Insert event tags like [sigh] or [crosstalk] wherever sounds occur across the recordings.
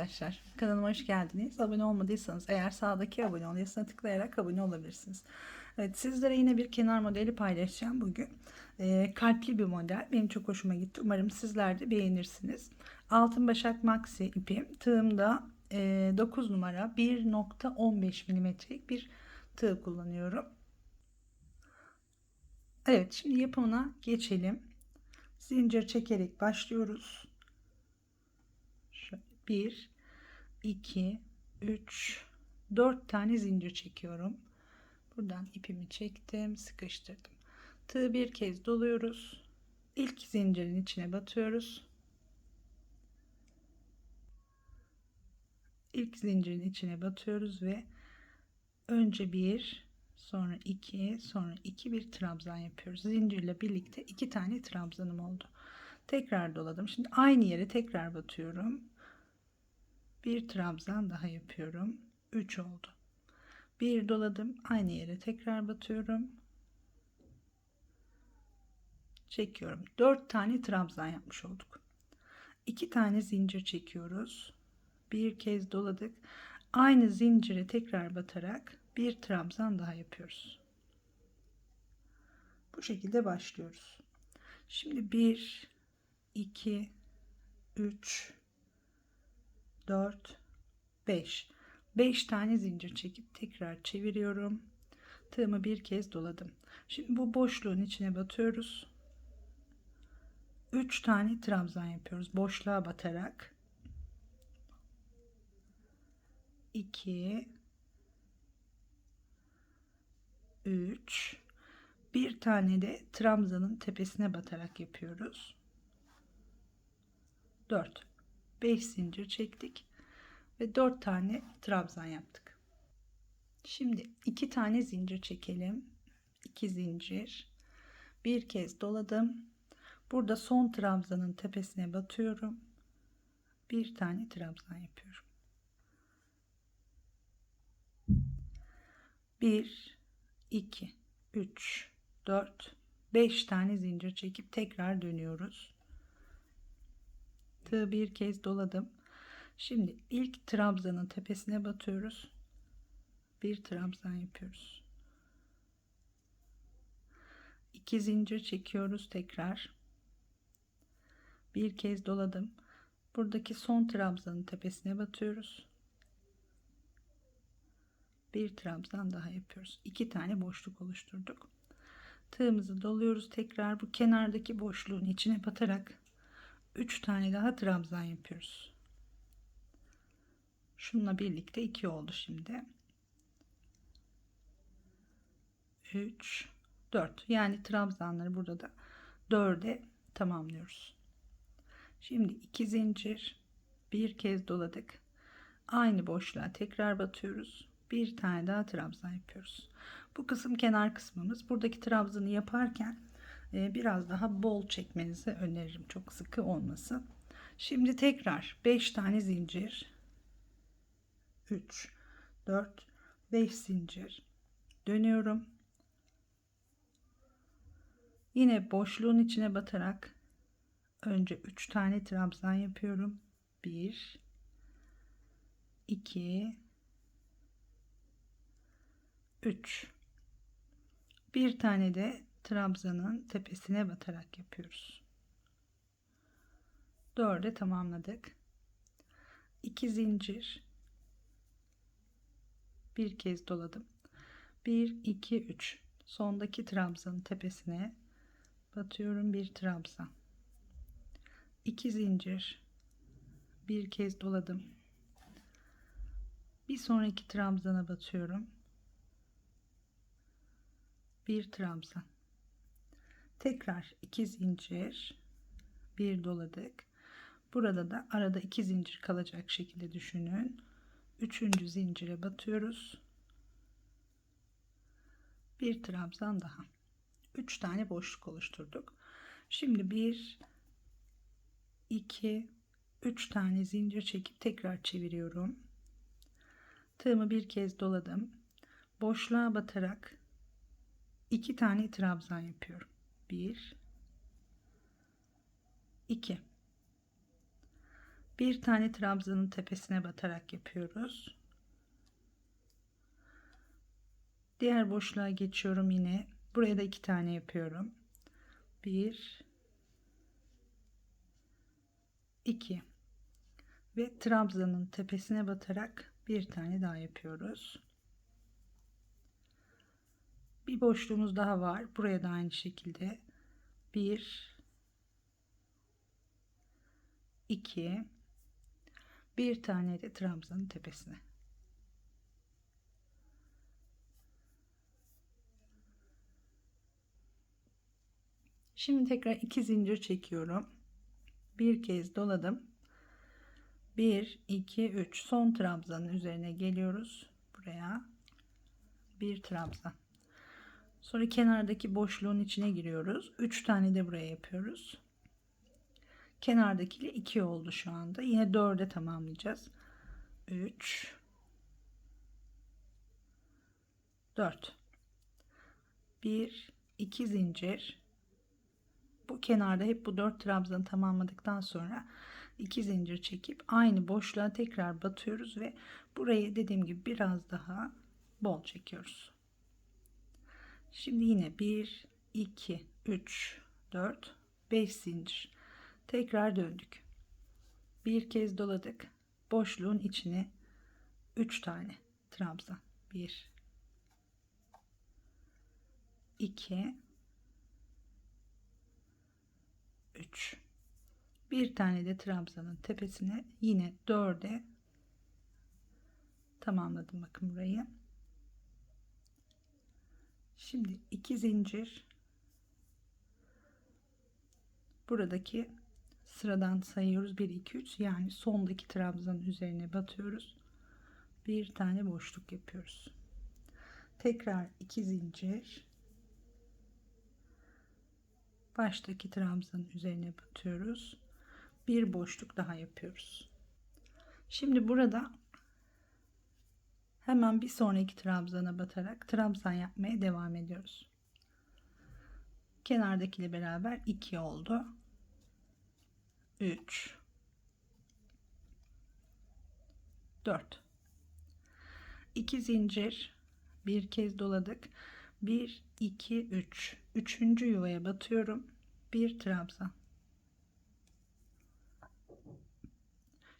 Arkadaşlar. Kanalıma hoş geldiniz. Abone olmadıysanız eğer sağdaki abone ol yazısına tıklayarak abone olabilirsiniz. Evet sizlere yine bir kenar modeli paylaşacağım bugün. Ee, kalpli bir model. Benim çok hoşuma gitti. Umarım sizler de beğenirsiniz. Altın Başak Maxi ipim. Tığımda e, 9 numara 1.15 milimetrelik bir tığ kullanıyorum. Evet şimdi yapımına geçelim. Zincir çekerek başlıyoruz. 1 2 3 4 tane zincir çekiyorum. Buradan ipimi çektim, sıkıştırdım. Tığı bir kez doluyoruz. İlk zincirin içine batıyoruz. İlk zincirin içine batıyoruz ve önce bir, sonra iki, sonra iki bir trabzan yapıyoruz. Zincirle birlikte iki tane trabzanım oldu. Tekrar doladım. Şimdi aynı yere tekrar batıyorum bir trabzan daha yapıyorum. 3 oldu. Bir doladım. Aynı yere tekrar batıyorum. Çekiyorum. 4 tane trabzan yapmış olduk. 2 tane zincir çekiyoruz. Bir kez doladık. Aynı zincire tekrar batarak bir trabzan daha yapıyoruz. Bu şekilde başlıyoruz. Şimdi 1 2 3 4 5 5 tane zincir çekip tekrar çeviriyorum. Tığımı bir kez doladım. Şimdi bu boşluğun içine batıyoruz. 3 tane trabzan yapıyoruz boşluğa batarak. 2 3 bir tane de trabzanın tepesine batarak yapıyoruz. 4 5 zincir çektik ve 4 tane trabzan yaptık. Şimdi 2 tane zincir çekelim. 2 zincir. Bir kez doladım. Burada son trabzanın tepesine batıyorum. Bir tane trabzan yapıyorum. 1 2 3 4 5 tane zincir çekip tekrar dönüyoruz tığı bir kez doladım. Şimdi ilk trabzanın tepesine batıyoruz. Bir trabzan yapıyoruz. İki zincir çekiyoruz tekrar. Bir kez doladım. Buradaki son trabzanın tepesine batıyoruz. Bir trabzan daha yapıyoruz. İki tane boşluk oluşturduk. Tığımızı doluyoruz tekrar bu kenardaki boşluğun içine batarak 3 tane daha trabzan yapıyoruz. Şununla birlikte 2 oldu şimdi. 3 4 yani trabzanları burada da 4'e tamamlıyoruz. Şimdi 2 zincir bir kez doladık. Aynı boşluğa tekrar batıyoruz. Bir tane daha trabzan yapıyoruz. Bu kısım kenar kısmımız. Buradaki trabzanı yaparken biraz daha bol çekmenizi öneririm. Çok sıkı olmasın. Şimdi tekrar 5 tane zincir. 3 4 5 zincir dönüyorum. Yine boşluğun içine batarak önce 3 tane trabzan yapıyorum. 1 2 3 bir tane de trabzanın tepesine batarak yapıyoruz. Dörde tamamladık. 2 zincir bir kez doladım. 1 2 3 sondaki trabzanın tepesine batıyorum bir trabzan. 2 zincir bir kez doladım. Bir sonraki trabzana batıyorum. Bir trabzan tekrar iki zincir bir doladık. Burada da arada iki zincir kalacak şekilde düşünün. Üçüncü zincire batıyoruz. Bir trabzan daha. Üç tane boşluk oluşturduk. Şimdi bir iki üç tane zincir çekip tekrar çeviriyorum. Tığımı bir kez doladım. Boşluğa batarak iki tane trabzan yapıyorum 1 2 Bir tane trabzanın tepesine batarak yapıyoruz. Diğer boşluğa geçiyorum yine. Buraya da iki tane yapıyorum. Bir, iki ve trabzanın tepesine batarak bir tane daha yapıyoruz. Bir boşluğumuz daha var. Buraya da aynı şekilde bir, iki, bir tane de trabzanın tepesine. Şimdi tekrar iki zincir çekiyorum. Bir kez doladım. 1 2 3 son trabzanın üzerine geliyoruz. Buraya bir trabzan. Sonra kenardaki boşluğun içine giriyoruz. 3 tane de buraya yapıyoruz. Kenardakiyle 2 oldu şu anda. Yine 4'e tamamlayacağız. 3 4 1 2 zincir bu kenarda hep bu 4 trabzanı tamamladıktan sonra 2 zincir çekip aynı boşluğa tekrar batıyoruz ve burayı dediğim gibi biraz daha bol çekiyoruz. Şimdi yine 1 2 3 4 5 zincir tekrar döndük. Bir kez doladık. Boşluğun içine 3 tane trabzan. 1 2 3 bir tane de trabzanın tepesine yine 4'e tamamladım bakın burayı şimdi iki zincir. Buradaki sıradan sayıyoruz. 1 2 3 yani sondaki trabzanın üzerine batıyoruz. Bir tane boşluk yapıyoruz. Tekrar iki zincir. Baştaki trabzanın üzerine batıyoruz. Bir boşluk daha yapıyoruz. Şimdi burada hemen bir sonraki trabzana batarak trabzan yapmaya devam ediyoruz. Kenardakiyle beraber 2 oldu. 3 4 2 zincir. Bir kez doladık. 1 2 3 üçüncü yuvaya batıyorum. Bir trabzan.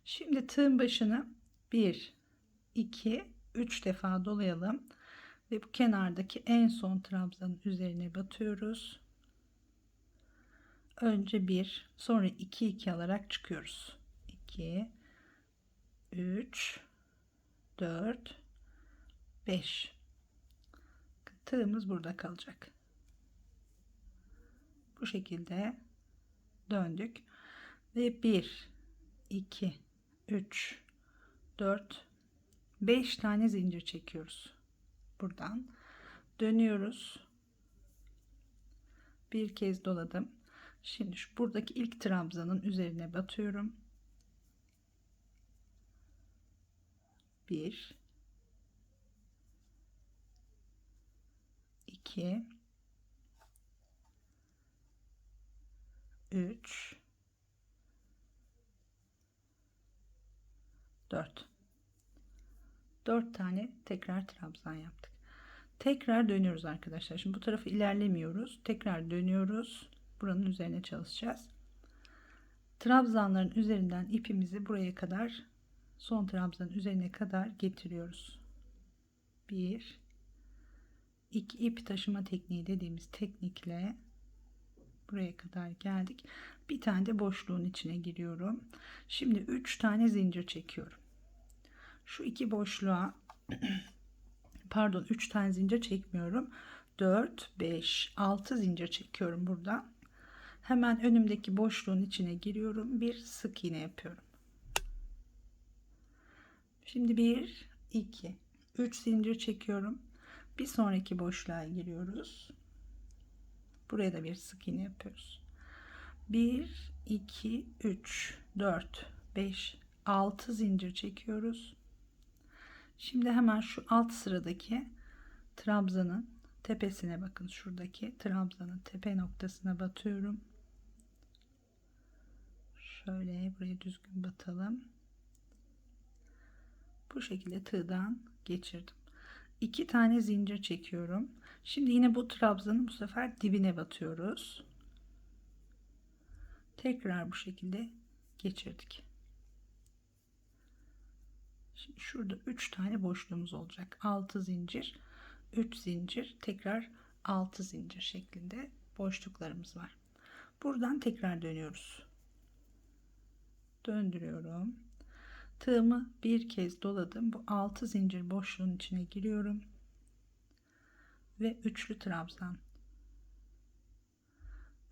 Şimdi tığın başını 1 2 3 defa dolayalım ve bu kenardaki en son trabzanın üzerine batıyoruz. Önce 1 sonra 2 2 alarak çıkıyoruz. 2 3 4 5 tığımız burada kalacak. Bu şekilde döndük ve 1 2 3 4 5 tane zincir çekiyoruz. Buradan dönüyoruz. Bir kez doladım. Şimdi şu buradaki ilk trabzanın üzerine batıyorum. 1 2 3 4 4 tane tekrar trabzan yaptık. Tekrar dönüyoruz arkadaşlar. Şimdi bu tarafı ilerlemiyoruz. Tekrar dönüyoruz. Buranın üzerine çalışacağız. Trabzanların üzerinden ipimizi buraya kadar son trabzanın üzerine kadar getiriyoruz. 1 2 ip taşıma tekniği dediğimiz teknikle buraya kadar geldik. Bir tane de boşluğun içine giriyorum. Şimdi 3 tane zincir çekiyorum. Şu iki boşluğa [clears throat] pardon 3 tane zincir çekmiyorum. 4 5 6 zincir çekiyorum burada. Hemen önümdeki boşluğun içine giriyorum. Bir sık iğne yapıyorum. Şimdi 1 2 3 zincir çekiyorum. Bir sonraki boşluğa giriyoruz. Buraya da bir sık iğne yapıyoruz. 1 2 3 4 5 6 zincir çekiyoruz. Şimdi hemen şu alt sıradaki trabzanın tepesine bakın şuradaki trabzanın tepe noktasına batıyorum. Şöyle buraya düzgün batalım. Bu şekilde tığdan geçirdim. İki tane zincir çekiyorum. Şimdi yine bu trabzanın bu sefer dibine batıyoruz. Tekrar bu şekilde geçirdik. Şimdi şurada 3 tane boşluğumuz olacak. 6 zincir, 3 zincir, tekrar 6 zincir şeklinde boşluklarımız var. Buradan tekrar dönüyoruz. Döndürüyorum. Tığımı bir kez doladım. Bu 6 zincir boşluğun içine giriyorum. Ve üçlü trabzan.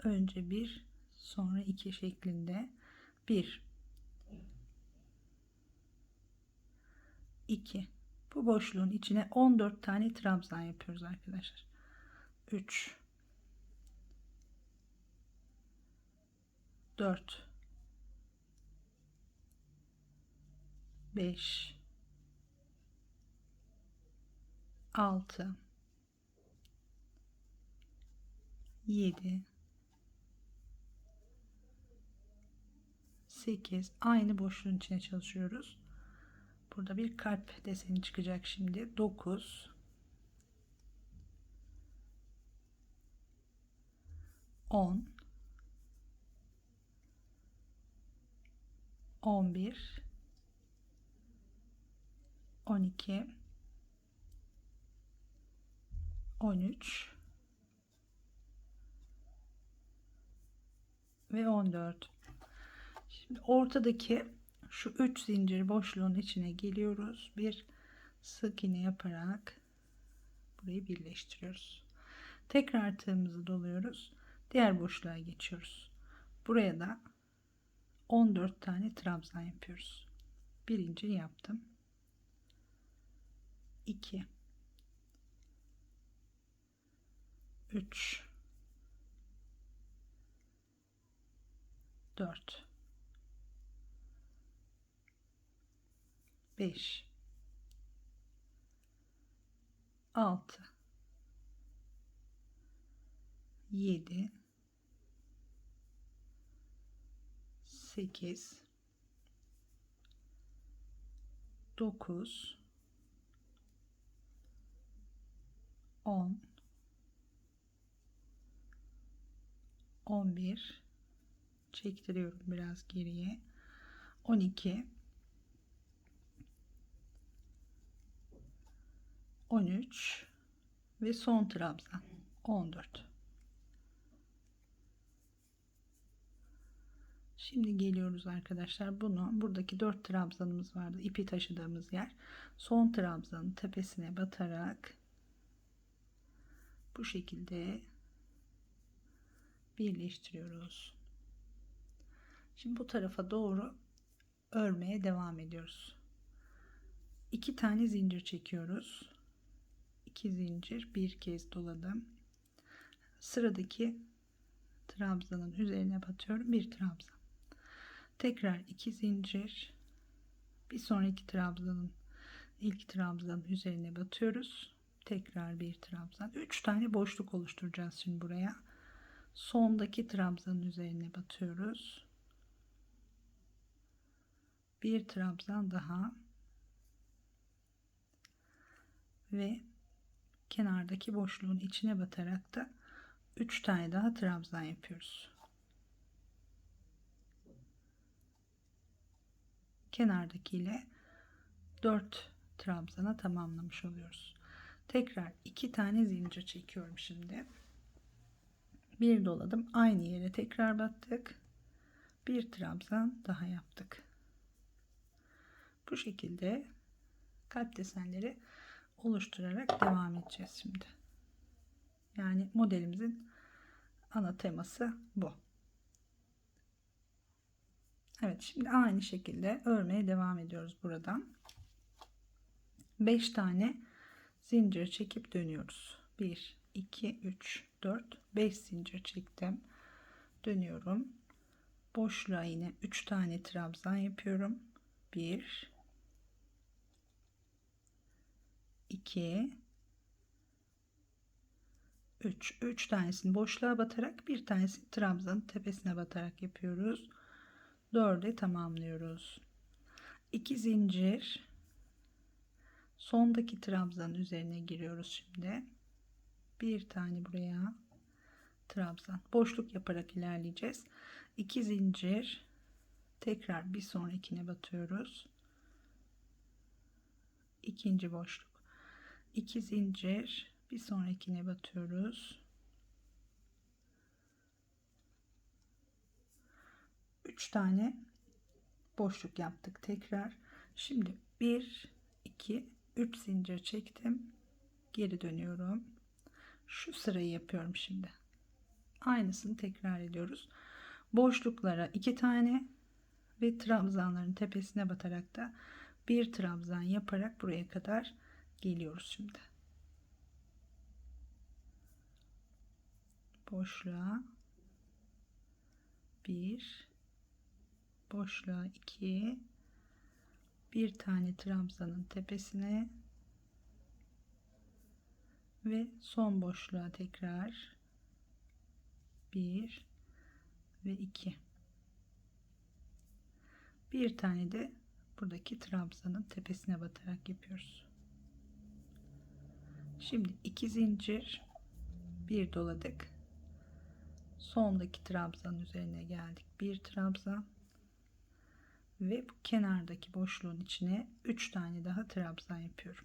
Önce bir, sonra iki şeklinde. Bir, 2 bu boşluğun içine 14 tane trabzan yapıyoruz arkadaşlar. 3 4 5 6 7 8 aynı boşluğun içine çalışıyoruz Burada bir kalp deseni çıkacak şimdi. 9 10 11 12 13 ve 14 şimdi ortadaki şu 3 zincir boşluğun içine geliyoruz. Bir sık iğne yaparak burayı birleştiriyoruz. Tekrar tığımızı doluyoruz. Diğer boşluğa geçiyoruz. Buraya da 14 tane trabzan yapıyoruz. Birinci yaptım. 2 3 4 5 6 7 8 9 10 11 çektiriyorum biraz geriye. 12 13 ve son trabzan 14 Şimdi geliyoruz arkadaşlar. Bunu buradaki 4 trabzanımız vardı. İpi taşıdığımız yer. Son trabzanın tepesine batarak bu şekilde birleştiriyoruz. Şimdi bu tarafa doğru örmeye devam ediyoruz. İki tane zincir çekiyoruz 2 zincir bir kez doladım. Sıradaki trabzanın üzerine batıyorum bir trabzan. Tekrar 2 zincir bir sonraki trabzanın ilk trabzanın üzerine batıyoruz. Tekrar bir trabzan. 3 tane boşluk oluşturacağız şimdi buraya. Sondaki trabzanın üzerine batıyoruz. Bir trabzan daha. Ve kenardaki boşluğun içine batarak da 3 tane daha trabzan yapıyoruz. Kenardaki ile 4 trabzana tamamlamış oluyoruz. Tekrar 2 tane zincir çekiyorum şimdi. Bir doladım. Aynı yere tekrar battık. Bir trabzan daha yaptık. Bu şekilde kalp desenleri oluşturarak devam edeceğiz şimdi. Yani modelimizin ana teması bu. Evet şimdi aynı şekilde örmeye devam ediyoruz buradan. 5 tane zincir çekip dönüyoruz. 1 2 3 4 5 zincir çektim. Dönüyorum. Boşluğa yine 3 tane trabzan yapıyorum. 1 2 3 3 tanesini boşluğa batarak bir tanesini trabzanın tepesine batarak yapıyoruz 4'e tamamlıyoruz. 2 zincir sondaki trabzanın üzerine giriyoruz şimdi. Bir tane buraya trabzan. Boşluk yaparak ilerleyeceğiz. 2 zincir tekrar bir sonrakine batıyoruz. İkinci boşluk. 2 zincir bir sonrakine batıyoruz. 3 tane boşluk yaptık tekrar. Şimdi 1 2 3 zincir çektim. Geri dönüyorum. Şu sırayı yapıyorum şimdi. Aynısını tekrar ediyoruz. Boşluklara 2 tane ve trabzanların tepesine batarak da bir trabzan yaparak buraya kadar geliyoruz şimdi. Boşluğa. 1 boşluğa 2 bir tane trabzanın tepesine. Ve son boşluğa tekrar. 1 ve 2 bir tane de buradaki trabzanın tepesine batarak yapıyoruz şimdi iki zincir bir doladık. Sondaki trabzanın üzerine geldik. Bir trabzan ve bu kenardaki boşluğun içine 3 tane daha trabzan yapıyorum.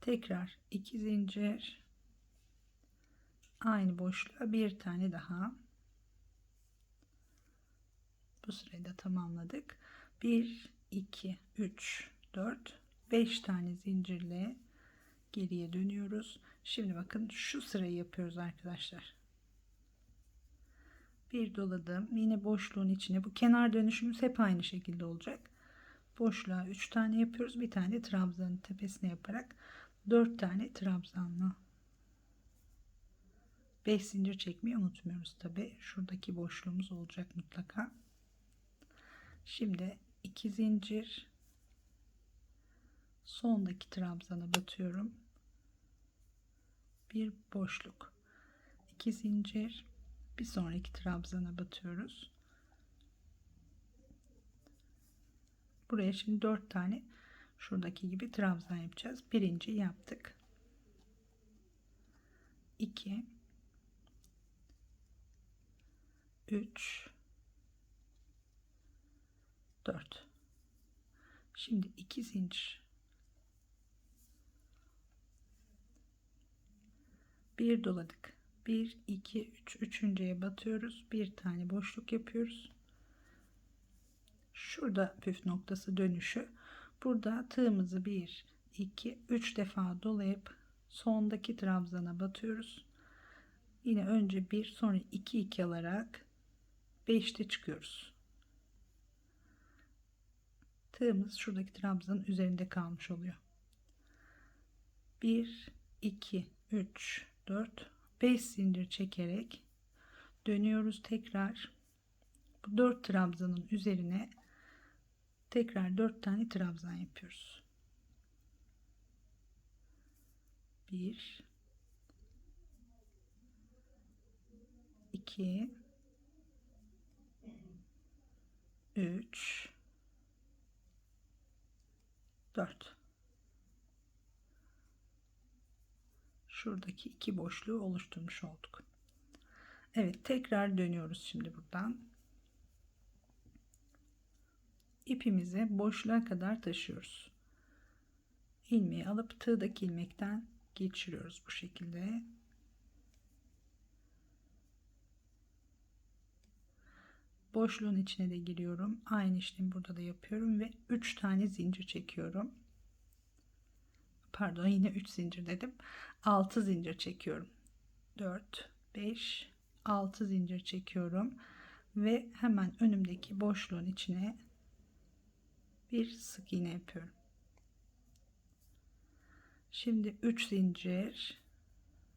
Tekrar 2 zincir. Aynı boşluğa bir tane daha bu sırayı da tamamladık 1 2 3 4 5 tane zincirle geriye dönüyoruz. Şimdi bakın şu sırayı yapıyoruz arkadaşlar. Bir doladım. Yine boşluğun içine bu kenar dönüşümüz hep aynı şekilde olacak. Boşluğa 3 tane yapıyoruz. Bir tane trabzanın tepesine yaparak 4 tane trabzanla 5 zincir çekmeyi unutmuyoruz tabi. Şuradaki boşluğumuz olacak mutlaka. Şimdi 2 zincir sondaki trabzana batıyorum. Bir boşluk. 2 zincir bir sonraki trabzana batıyoruz. Buraya şimdi 4 tane şuradaki gibi trabzan yapacağız. Birinci yaptık. 2 3 4 Şimdi 2 zincir. Bir doladık. 1 2 3 üçüncüye batıyoruz. Bir tane boşluk yapıyoruz. Şurada püf noktası dönüşü. Burada tığımızı 1 2 3 defa dolayıp sondaki trabzana batıyoruz. Yine önce 1 sonra 2 2 alarak 5'te çıkıyoruz tığımız şuradaki trabzanın üzerinde kalmış oluyor. 1 2 3 4 5 zincir çekerek dönüyoruz tekrar. Bu 4 trabzanın üzerine tekrar 4 tane trabzan yapıyoruz. 1 2 3 4 şuradaki iki boşluğu oluşturmuş olduk. Evet tekrar dönüyoruz şimdi buradan. İpimizi boşluğa kadar taşıyoruz. İlmeği alıp tığdaki ilmekten geçiriyoruz bu şekilde. Boşluğun içine de giriyorum. Aynı işlemi burada da yapıyorum ve 3 tane zincir çekiyorum. Pardon yine 3 zincir dedim. 6 zincir çekiyorum. 4 5 6 zincir çekiyorum ve hemen önümdeki boşluğun içine bir sık iğne yapıyorum. Şimdi 3 zincir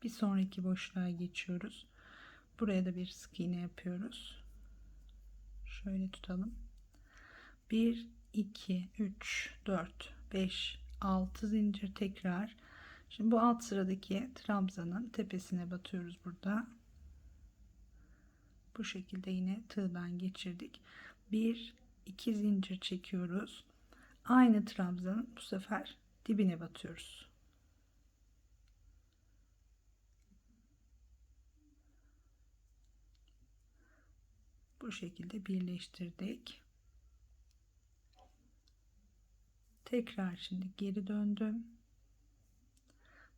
bir sonraki boşluğa geçiyoruz. Buraya da bir sık iğne yapıyoruz şöyle tutalım. 1 2 3 4 5 6 zincir tekrar. Şimdi bu alt sıradaki trabzanın tepesine batıyoruz burada. Bu şekilde yine tığdan geçirdik. 1 2 zincir çekiyoruz. Aynı trabzanın bu sefer dibine batıyoruz bu şekilde birleştirdik. Tekrar şimdi geri döndüm.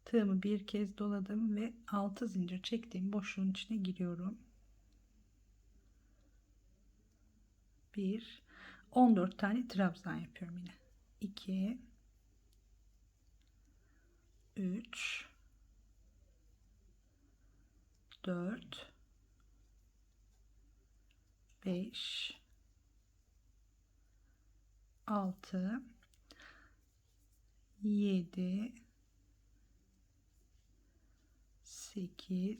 Tığımı bir kez doladım ve 6 zincir çektiğim boşluğun içine giriyorum. 1 14 tane trabzan yapıyorum yine. 2 3 4 5 6 7 8 9 10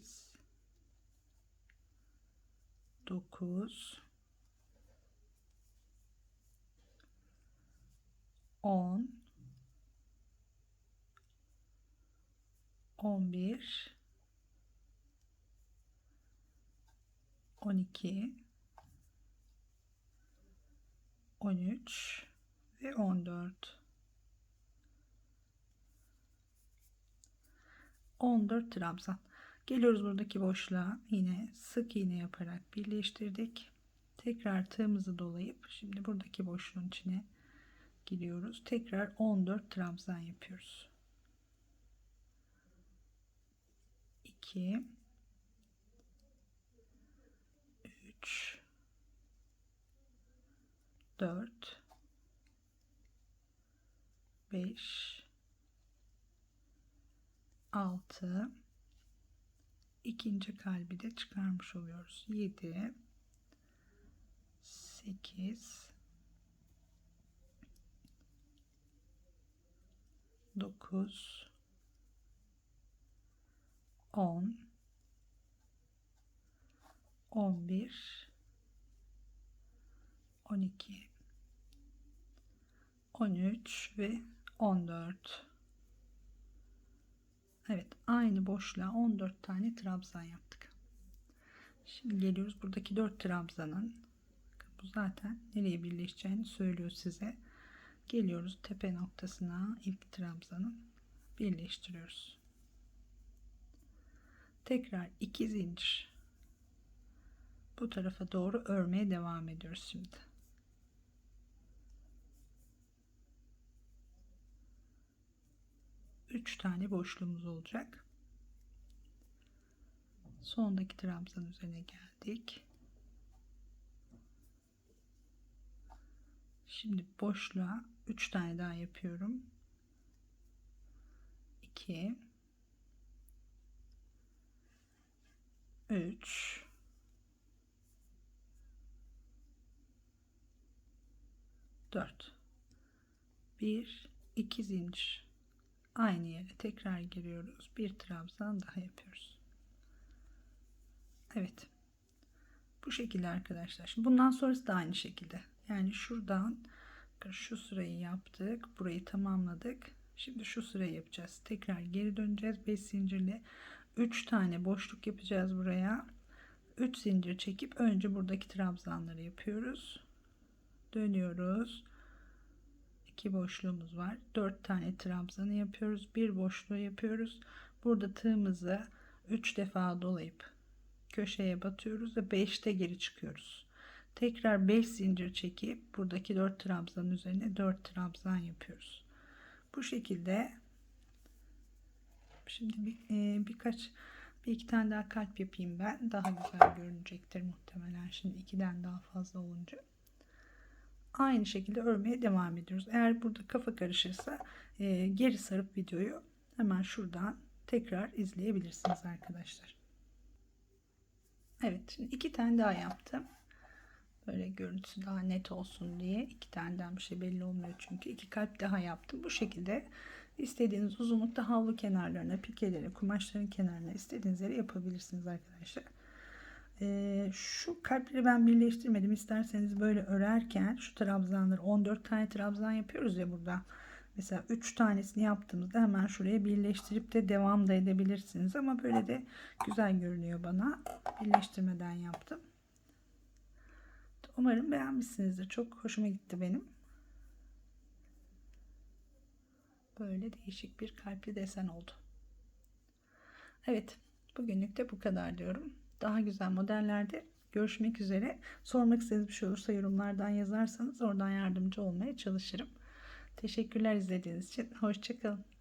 11 12 13 ve 14 14 trabzan geliyoruz buradaki boşluğa. Yine sık iğne yaparak birleştirdik. Tekrar tığımızı dolayıp şimdi buradaki boşluğun içine giriyoruz. Tekrar 14 trabzan yapıyoruz. 2 3 4 5 6 ikinci kalbi de çıkarmış oluyoruz. 7 8 9 10 11 12 13 ve 14 Evet aynı boşluğa 14 tane trabzan yaptık. Şimdi geliyoruz buradaki 4 trabzanın bu zaten nereye birleşeceğini söylüyor size. Geliyoruz tepe noktasına ilk trabzanın birleştiriyoruz. Tekrar 2 zincir. Bu tarafa doğru örmeye devam ediyoruz şimdi 3 tane boşluğumuz olacak. Sondaki trabzan üzerine geldik. Şimdi boşluğa 3 tane daha yapıyorum. 2 3 4 1 2 zincir aynı yere tekrar giriyoruz. Bir trabzan daha yapıyoruz. Evet. Bu şekilde arkadaşlar. Şimdi bundan sonrası da aynı şekilde. Yani şuradan şu sırayı yaptık. Burayı tamamladık. Şimdi şu sırayı yapacağız. Tekrar geri döneceğiz. 5 zincirle 3 tane boşluk yapacağız buraya. 3 zincir çekip önce buradaki trabzanları yapıyoruz. Dönüyoruz 2 boşluğumuz var. 4 tane trabzanı yapıyoruz. Bir boşluğu yapıyoruz. Burada tığımızı 3 defa dolayıp köşeye batıyoruz ve 5'te geri çıkıyoruz. Tekrar 5 zincir çekip buradaki 4 trabzanın üzerine 4 trabzan yapıyoruz. Bu şekilde şimdi bir, e, birkaç bir iki tane daha kalp yapayım ben. Daha güzel görünecektir muhtemelen. Şimdi ikiden daha fazla olunca aynı şekilde örmeye devam ediyoruz. Eğer burada kafa karışırsa e, geri sarıp videoyu hemen şuradan tekrar izleyebilirsiniz arkadaşlar. Evet şimdi iki tane daha yaptım. Böyle görüntüsü daha net olsun diye iki taneden bir şey belli olmuyor çünkü iki kalp daha yaptım. Bu şekilde istediğiniz uzunlukta havlu kenarlarına, pikelere, kumaşların kenarına istediğiniz yere yapabilirsiniz arkadaşlar. Ee, şu kalpleri ben birleştirmedim. İsterseniz böyle örerken şu trabzanları 14 tane trabzan yapıyoruz ya burada. Mesela 3 tanesini yaptığımızda hemen şuraya birleştirip de devam da edebilirsiniz. Ama böyle de güzel görünüyor bana. Birleştirmeden yaptım. Umarım beğenmişsinizdir. Çok hoşuma gitti benim. Böyle değişik bir kalpli desen oldu. Evet, bugünlük de bu kadar diyorum. Daha güzel modellerde görüşmek üzere. Sormak istediğiniz bir şey olursa yorumlardan yazarsanız oradan yardımcı olmaya çalışırım. Teşekkürler izlediğiniz için. Hoşçakalın.